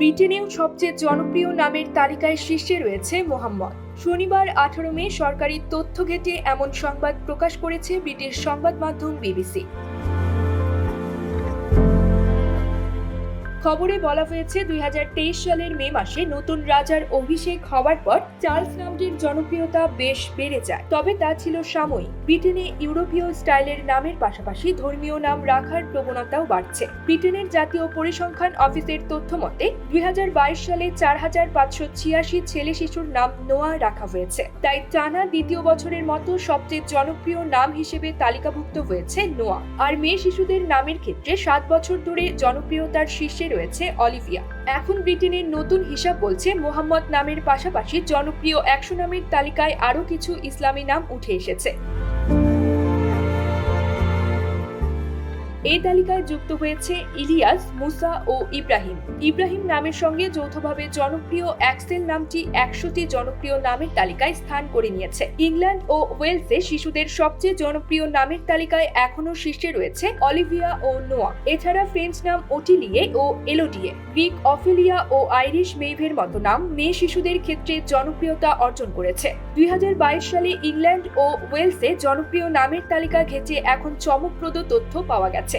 ব্রিটেনেও সবচেয়ে জনপ্রিয় নামের তালিকায় শীর্ষে রয়েছে মোহাম্মদ। শনিবার আঠারো মে সরকারি তথ্য ঘেটে এমন সংবাদ প্রকাশ করেছে ব্রিটিশ সংবাদ মাধ্যম বিবিসি। খবরে বলা হয়েছে, দুই হাজার তেইশ সালের মে মাসে নতুন রাজার অভিষেক হওয়ার পর চার্লস নামটির জনপ্রিয়তা বেশ বেড়ে যায়। তবে তা ছিল সাময়িক। ব্রিটেনে ইউরোপীয় স্টাইলের নামের পাশাপাশি ধর্মীয় নাম রাখার প্রবণতাও বাড়ছে। ব্রিটেনের জাতীয় পরিসংখ্যান অফিসের তথ্য মতে, দুই সালে চার হাজার পাঁচশো ছিয়াশি ছেলে শিশুর নাম নোয়া রাখা হয়েছে। তাই টানা দ্বিতীয় বছরের মতো সবচেয়ে জনপ্রিয় নাম হিসেবে তালিকাভুক্ত হয়েছে নোয়া। আর মেয়ে শিশুদের নামের ক্ষেত্রে সাত বছর ধরে জনপ্রিয়তার শীর্ষে রয়েছে অলিভিয়া। এখন ব্রিটেনের নতুন হিসাব বলছে মোহাম্মদ নামের পাশাপাশি জনপ্রিয় একশো নামের তালিকায় আরও কিছু ইসলামী নাম উঠে এসেছে। এই তালিকায় যুক্ত হয়েছে ইলিয়াস, মুসা ও ইব্রাহিম। ইব্রাহিম নামের সঙ্গে যৌথভাবে জনপ্রিয় অ্যাক্সেল নামটি একশোটি জনপ্রিয় নামের তালিকায় স্থান করে নিয়েছে। ইংল্যান্ড ও ওয়েলসে শিশুদের সবচেয়ে জনপ্রিয় নামের তালিকায় এখনও শীর্ষে রয়েছে অলিভিয়া ও নোয়া। এছাড়া ফ্রেঞ্চ নাম ওটিলিয়ে ও এলোডিয়ে। গ্রিক অফিলিয়া ও আইরিশ মেইভের মতো নাম মেয়ে শিশুদের ক্ষেত্রে জনপ্রিয়তা অর্জন করেছে। দুই হাজার বাইশ সালে ইংল্যান্ড ও ওয়েলসে জনপ্রিয় নামের তালিকা ঘেঁচে এখন চমকপ্রদ তথ্য পাওয়া গেছে।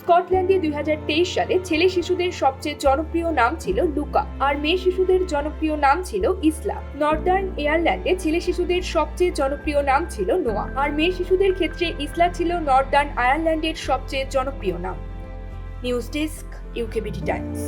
স্কটল্যান্ডে দুই তেইশ সালে ছেলে শিশুদের সবচেয়ে জনপ্রিয় নাম ছিল লুকা, আর মেয়ে শিশুদের জনপ্রিয় নাম ছিল ইসলাম নর্দার্ন এয়ারল্যান্ডে ছেলে শিশুদের সবচেয়ে জনপ্রিয় নাম ছিল নোয়া, আর মেয়ে শিশুদের ক্ষেত্রে ইসলা ছিল নর্দার্ন আয়ারল্যান্ডের সবচেয়ে জনপ্রিয় নাম। News desk, UKBT Times.